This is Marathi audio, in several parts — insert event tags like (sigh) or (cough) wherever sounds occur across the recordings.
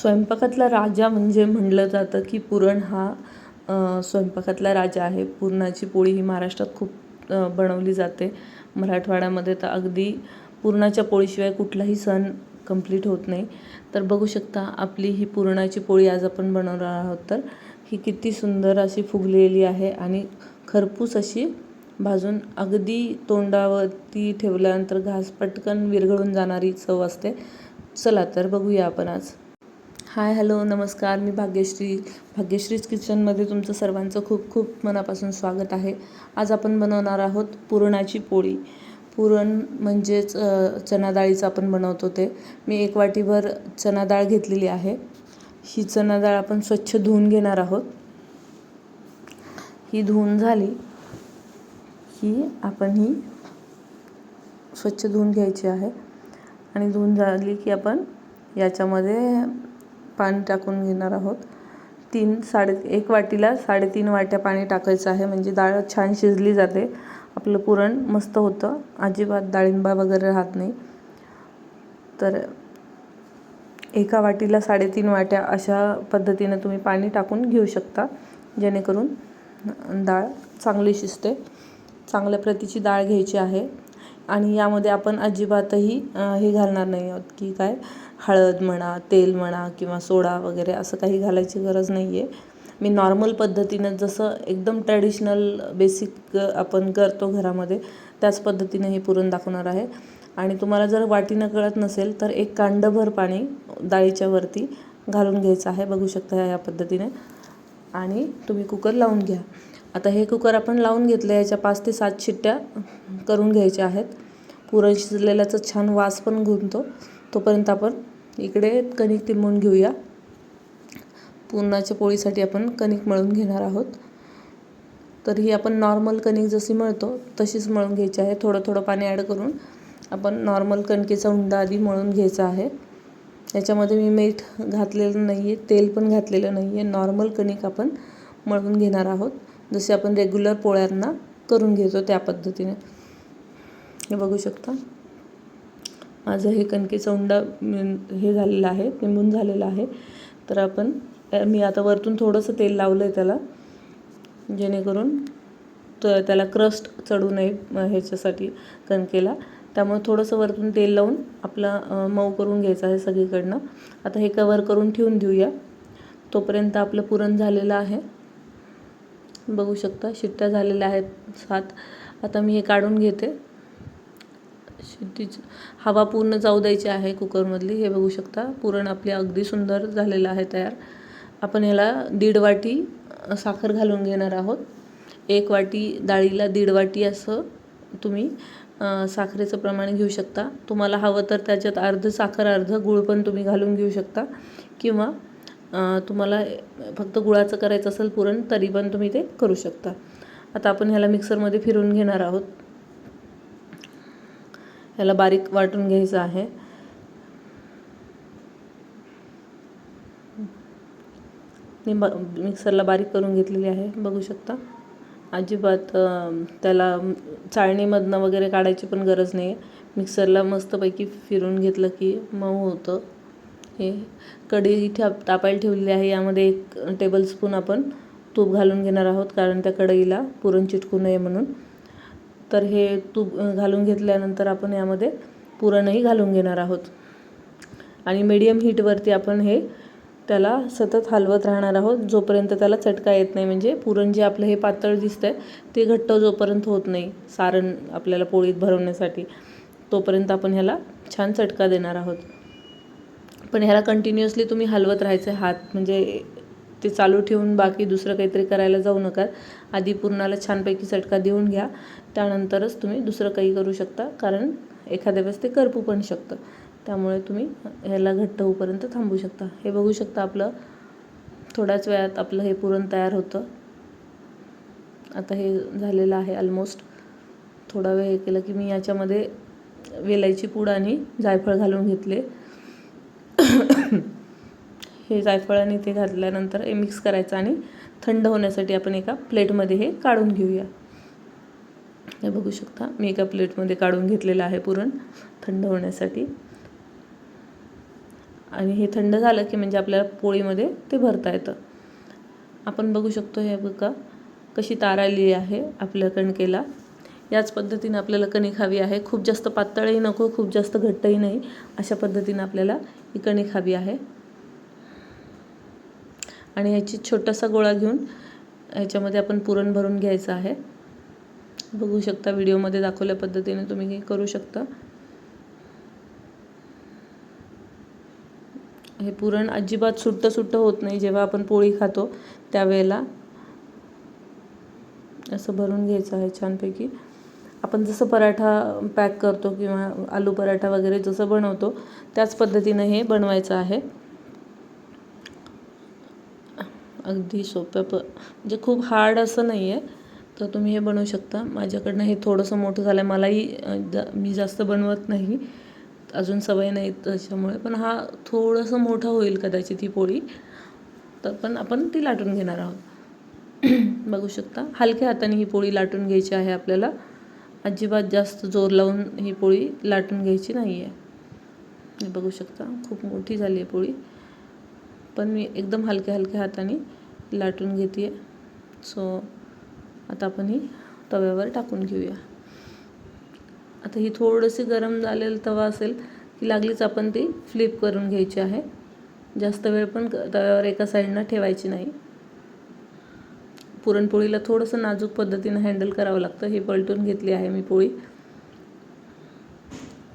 स्वयंपाकातला राजा म्हणजे म्हणलं जातं की पुरण हा स्वयंपाकातला राजा आहे. पुरणाची पोळी ही महाराष्ट्रात खूप बनवली जाते. मराठवाड्यामध्ये तर अगदी पुरणाच्या पोळीशिवाय कुठलाही सण कंप्लीट होत नाही. तर बघू शकता आपली ही पुरणाची पोळी आज आपण बनवणार आहोत तर ही किती सुंदर अशी फुगलेली आहे आणि खरपूस अशी भाजून अगदी तोंडावरती ठेवल्यानंतर घास पटकन विरघळून जाणारी चव असते. चला तर बघूया आपण आज. हाय हॅलो नमस्कार. मी भाग्यश्री. भाग्यश्रीज किचनमध्ये तुमचं सर्वांचं खूप खूप मनापासून स्वागत आहे. आज आपण बनवणार आहोत पुरणाची पोळी. पुरण म्हणजेच चना डाळीचं आपण बनवतो ते. मी एक वाटीभर चणाडाळ घेतलेली आहे. ही चणाडाळ आपण स्वच्छ धुवून घेणार आहोत. ही धुवून झाली. ही आपण ही स्वच्छ धुवून घ्यायची आहे. आणि धुवून झाली की आपण याच्यामध्ये पाणी टाकून घेणार आहोत. तीन साडे एक वाटीला साडेतीन वाट्या पाणी टाकायचं आहे. म्हणजे डाळ छान शिजली जाते. आपलं पुरण मस्त होतं. अजिबात डाळिंबा वगैरे राहत नाही. तर एका वाटीला साडेतीन वाट्या अशा पद्धतीने तुम्ही पाणी टाकून घेऊ शकता. जेणेकरून डाळ चांगली शिजते. चांगल्या प्रतीची डाळ घ्यायची आहे. आणि यामध्ये आपण अजिबातही हे घालणार नाही आहोत की काय हळद म्हणा तेल म्हणा किंवा सोडा वगैरे असं काही घालायची गरज नाही आहे मी नॉर्मल पद्धतीनं जसं एकदम ट्रॅडिशनल बेसिक आपण करतो घरामध्ये त्याच पद्धतीने हे पुरण दाखवणार आहे. आणि तुम्हाला जर वाटीनं कळत नसेल तर एक कांडभर पाणी डाळीच्या वरती घालून घ्यायचं आहे. बघू शकता या पद्धतीने. आणि तुम्ही कुकर लावून घ्या. आता हे कुकर आपण लावून घेतलं याच्या पाच ते सात शिट्ट्या करून घ्यायच्या आहेत. पुरण शिजलेल्याचा छान वास पण घुमतो. तोपर्यंत आपण इकडे कणिक तिंबून घेऊया. पुरणाच्या पोळीसाठी आपण कणिक मळून घेणार आहोत. तर ही आपण नॉर्मल कणिक जशी मळतो तशीच मळून घ्यायची आहे. थोडं थोडं पाणी ॲड करून आपण नॉर्मल कणकेचा उंडा आधी मळून घ्यायचा आहे. याच्यामध्ये मी मीठ घातलेलं नाही आहे तेल पण घातलेलं नाही आहे नॉर्मल कणिक आपण मळून घेणार आहोत. जसे आपण रेग्युलर पोळ्यांना करून घेतो त्या पद्धतीने. हे बघू शकता. माझं हे कणकेचं उंडा हे झालेलं आहे निंबून झालेलं आहे. तर आपण मी आता वरतून थोडंसं तेल लावलं आहे त्याला जेणेकरून तर त्याला क्रस्ट चढू नये ह्याच्यासाठी कणकेला. त्यामुळे थोडंसं वरतून तेल लावून आपला मऊ करून घ्यायचं आहे सगळीकडनं. आता हे कवर करून ठेवून देऊया. तोपर्यंत आपलं पुरण झालेलं आहे. बघू शकता. शिट्ट्या झालेल्या आहेत सात. आता मी हे काढून घेते. शिट्टीची हवा पूर्ण जाऊ द्यायची आहे कुकरमधली. हे बघू शकता. पुरण आपले अगदी सुंदर झालेलं आहे तयार. आपण ह्याला दीड वाटी साखर घालून घेणार आहोत. एक वाटी डाळीला दीड वाटी असं तुम्ही साखरेचं प्रमाण घेऊ शकता. तुम्हाला हवं तर त्याच्यात अर्ध साखर अर्ध गूळ पण तुम्ही घालून घेऊ शकता. किंवा तुम्हाला फक्त गुळाचं करायचं असेल पुरण तरी पण तुम्ही ते करू शकता. आता आपण ह्याला मिक्सरमध्ये फिरून घेणार आहोत. ह्याला बारीक वाटून घ्यायचं आहे. मी मिक्सरला बारीक करून घेतलेली आहे बघू शकता. अजिबात त्याला चाळणीमधनं वगैरे काढायची पण गरज नाही आहे मिक्सरला मस्तपैकी फिरून घेतलं की मऊ होतं. हे कढई ठा तापायला ठेवलेली आहे. यामध्ये एक टेबलस्पून आपण तूप घालून घेणार आहोत कारण त्या कढईला पुरण चिटकू नये म्हणून. तर हे तूप घालून घेतल्यानंतर आपण यामध्ये पुरणही घालून घेणार आहोत. आणि मीडियम हीटवरती आपण हे त्याला सतत हलवत राहणार आहोत. जोपर्यंत त्याला चटका येत नाही म्हणजे पुरण जे आपलं हे पातळ दिसतंय ते घट्ट जोपर्यंत होत नाही सारण आपल्याला पोळीत भरवण्यासाठी तोपर्यंत आपण ह्याला छान चटका देणार आहोत. पण ह्याला कंटिन्युअसली तुम्ही हलवत राहायचं हात. म्हणजे ते चालू ठेवून बाकी दुसरं काहीतरी करायला जाऊ नका. आधी पुरणाला छानपैकी चटका देऊन घ्या. त्यानंतरच तुम्ही दुसरं काही करू शकता. कारण एखाद्या वेळेस ते करपू पण शकतं. त्यामुळे तुम्ही ह्याला घट्ट होऊपर्यंत थांबू शकता. हे बघू शकता आपलं थोड्याच वेळात आपलं हे पुरण तयार होतं. आता हे झालेलं आहे ऑलमोस्ट थोडा वेळ हे केलं की मी याच्यामध्ये वेलायची पूड आणि जायफळ घालून घेतले. हे जायफळ आणि ते घातल्यानंतर हे मिक्स करायचं आणि थंड होण्यासाठी आपण एका प्लेटमध्ये हे काढून घेऊया. हे बघू शकता मी एका प्लेटमध्ये काढून घेतलेलं आहे पुरण थंड होण्यासाठी. आणि हे थंड झालं की म्हणजे आपल्याला पोळीमध्ये ते भरता येतं. आपण बघू शकतो हे बघा कशी तार आली आहे आपल्या कणकेला. याच पद्धतीने आपल्याला कणिक हवी आहे. खूप जास्त पातळही नको खूप जास्त घट्टही नाही. अशा पद्धतीनं आपल्याला ही कणिक हवी आहे. आणि ह्याची छोटासा गोळा घेऊन ह्याच्यामध्ये आपण पुरण भरून घ्यायचं आहे. बघू शकता व्हिडिओमध्ये दाखवल्या पद्धतीने तुम्ही हे करू शकता. हे पुरण अजिबात सुट्टं सुट्टं होत नाही. जेव्हा आपण पोळी खातो त्यावेळेला असं भरून घ्यायचं आहे छानपैकी. आपण जसं पराठा पॅक करतो किंवा आलू पराठा वगैरे जसं बनवतो त्याच पद्धतीनं हे बनवायचं आहे. अगदी सोप्या प म्हणजे खूप हार्ड असं नाही आहे तर तुम्ही हे बनवू शकता. माझ्याकडनं हे थोडंसं मोठं झालं आहे मलाही जा मी जास्त बनवत नाही. अजून सवय नाही त्याच्यामुळे. पण हा थोडंसं मोठं होईल कदाचित ही पोळी. तर पण आपण ती लाटून घेणार आहोत. (clears throat) बघू शकता. हलक्या हाताने ही पोळी लाटून घ्यायची आहे आपल्याला. अजिबात जास्त जोर लावून ही पोळी लाटून घ्यायची नाही आहे बघू शकता. खूप मोठी झाली आहे पोळी. पण मी एकदम हलक्या हलक्या हाताने लाटून घेते आहे सो आता आपण ही तव्यावर टाकून घेऊया. आता ही थोडीशी गरम झालेलं तवा असेल की लागलीच आपण ती फ्लिप करून घ्यायची आहे. जास्त वेळ पण तव्यावर एका साईडनं ठेवायची नाही. पुरणपोळीला थोडंसं नाजूक पद्धतीनं हँडल करावं लागतं. ही पलटून घेतली आहे मी पोळी.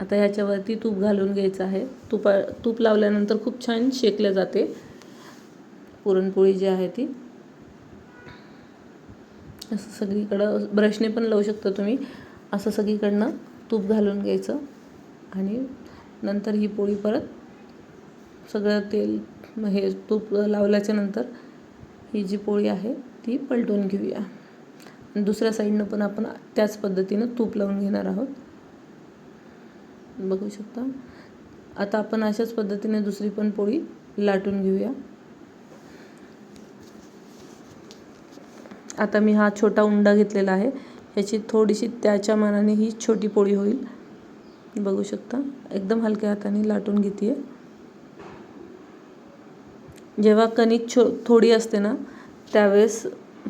आता ह्याच्यावरती तूप घालून घ्यायचं आहे. तुपा तूप लावल्यानंतर खूप छान शेकले जाते. पुरणपोळी जी आहे ती. असं सगळीकडं ब्रशने पण लावू शकता तुम्ही. असं सगळीकडनं तूप घालून घ्यायचं. आणि नंतर ही पोळी परत सगळं तेल हे तूप लावल्याच्या नंतर ही जी पोळी आहे ती पलटून घेऊया. दुसऱ्या साईडनं पण आपण त्याच पद्धतीनं तूप लावून घेणार आहोत. बघू शकता. आता आपण अशाच पद्धतीने दुसरी पण पोळी लाटून घेऊया. आता मी हा छोटा उंडा घेतलेला आहे. ह्याची थोडीशी त्याच्या मानाने ही छोटी पोळी होईल. बघू शकता. एकदम हलक्या हाताने लाटून घेते जेव्हा कणिक छो थोडी असते ना त्यावेळेस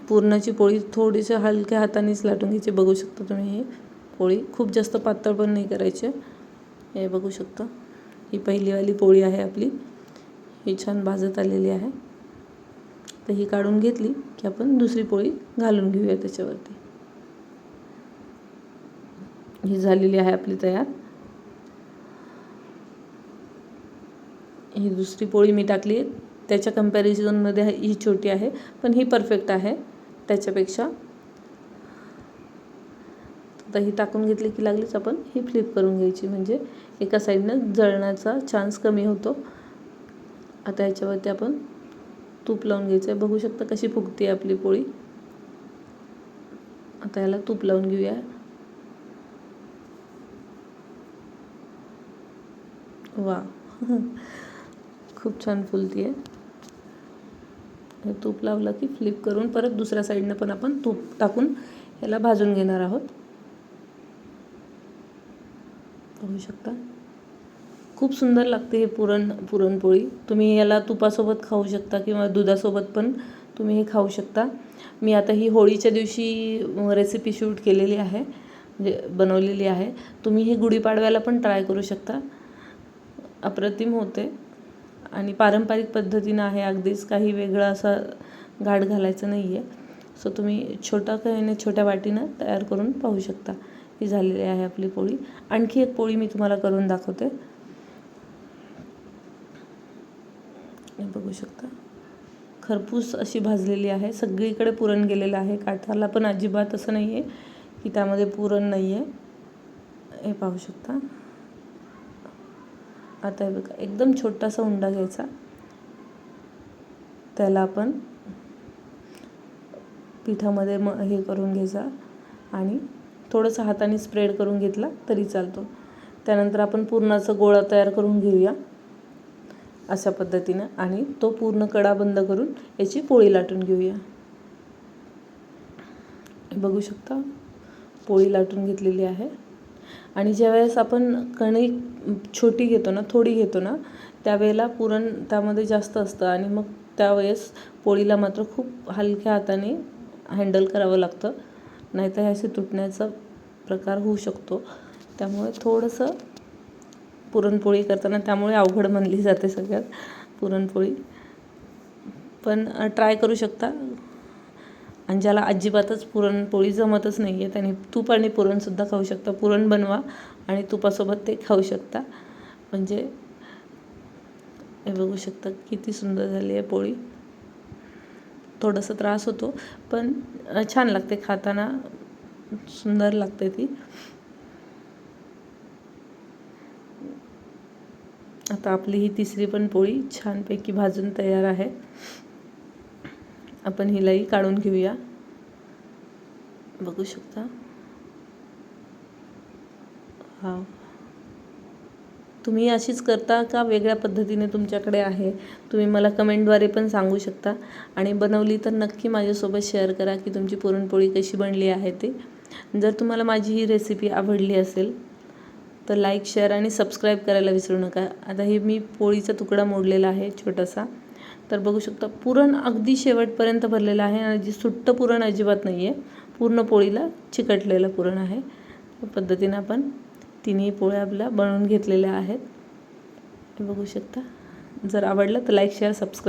पुरणाची पोळी थोडीशी हलक्या हातानेच लाटून घ्यायची. बघू शकता तुम्ही ही पोळी. खूप जास्त पातळ पण नाही करायची. हे बघू शकता. ही पहिलीवाली पोळी आहे आपली. ही छान भाजत आलेली आहे. तर ही काढून घेतली. की आपण दुसरी पोळी घालून घेऊया त्याच्यावरती. ही झालेली आहे आपली तयार. ही दुसरी पोळी मी टाकली आहे. त्याच्या कम्पॅरिझनमध्ये ही छोटी आहे पण ही परफेक्ट आहे त्याच्यापेक्षा. आता ही टाकून घेतली की लागलीच आपण ही फ्लिप करून घ्यायची. म्हणजे एका साईडनं जळण्याचा चान्स कमी होतो. आता याच्यावरती आपण तूप लावून घ्यायचं आहे बघू शकता कशी फुगते आपली पोळी. आता याला तूप लावून घेऊया. वा. (laughs) खूप छान फुलती आहे हे तूप लावलं की फ्लिप करून परत दुसऱ्या साईडनं पण आपण तूप टाकून याला भाजून घेणार आहोत. बघू शकता. खूप सुंदर लागते हे पुरण पुरणपोळी. तुम्ही याला तुपासोबत खाऊ शकता किंवा दुधासोबत पण तुम्ही हे खाऊ शकता. मी आता ही होळीच्या दिवशी रेसिपी शूट केलेली आहे म्हणजे बनवलेली आहे. तुम्ही ही गुढीपाडव्याला पण ट्राय करू शकता. अप्रतिम होते. आणि पारंपरिक पद्धतीनं आहे अगदीच काही वेगळं असा घाट घालायचं नाही आहे सो तुम्ही छोटा काही छोट्या वाटीनं तयार करून पाहू शकता. ही झालेली आहे आपली पोळी. आणखी एक पोळी मी तुम्हाला करून दाखवते. बघू शकता. खरपूस अशी भाजलेली आहे. सगळीकडे पुरण गेलेलं आहे. काठाला पण अजिबात असं नाही आहे की त्यामध्ये पुरण नाही आहे हे पाहू शकता. आता हे बघा एकदम छोटासा उंडा घ्यायचा. त्याला आपण पिठामध्ये म हे करून घ्यायचा आणि थोडंसं हाताने स्प्रेड करून घेतला तरी चालतो. त्यानंतर आपण पुरणाचा गोळा तयार करून घेऊया. अशा पद्धतीनं आणि तो पूर्ण कडा बंद करून याची पोळी लाटून घेऊया. बघू शकता पोळी लाटून घेतलेली आहे. आणि ज्यावेळेस आपण कणिक छोटी घेतो ना थोडी घेतो ना त्यावेळेला पुरण त्यामध्ये जास्त असतं आणि मग त्यावेळेस पोळीला मात्र खूप हलक्या हाताने हँडल करावं लागतं. नाहीतर हे असे तुटण्याचा प्रकार होऊ शकतो. त्यामुळे थोडंसं पुरणपोळी करताना त्यामुळे अवघड म्हणली जाते सगळ्यात पुरणपोळी. पण ट्राय करू शकता. आणि ज्याला अजिबातच पुरणपोळी जमतच नाही आहे त्याने तूप आणि पुरणसुद्धा खाऊ शकता. पुरण बनवा आणि तुपासोबत ते खाऊ शकता. म्हणजे हे बघू शकता किती सुंदर झाली आहे पोळी. थोडासा त्रास होतो पण छान लागते खाताना. सुंदर लागते ती. आता आपली ही तिसरी पण पोळी छानपैकी भाजून तयार आहे. आपण हिलाही काढून घेऊया. बघू शकता? हा. तुम्ही अशीच करता का? वेगळ्या पद्धतीने तुमच्याकडे आहे. तुम्ही मला कमेंटद्वारे पण सांगू शकता. आणि बनवली तर नक्की माझ्यासोबत शेअर करा की तुमची पुरणपोळी कशी बनली आहे ते. जर तुम्हाला माझी ही रेसिपी आवडली असेल तर लाईक शेअर आणि सबस्क्राईब करायला विसरू नका. आता हे मी पोळीचा तुकडा मोडलेला आहे छोटासा. तर बघू शकता पुरण अगदी शेवटपर्यंत भरलेलं आहे आणि जी सुट्टं पुरण अजिबात नाही आहे पूर्ण पोळीला चिकटलेलं पुरण आहे. त्या पद्धतीनं आपण तिन्ही पोळ्या आपल्या बनवून घेतलेल्या आहेत. हे बघू शकता. जर आवडलं तर लाईक शेअर सबस्क्राईब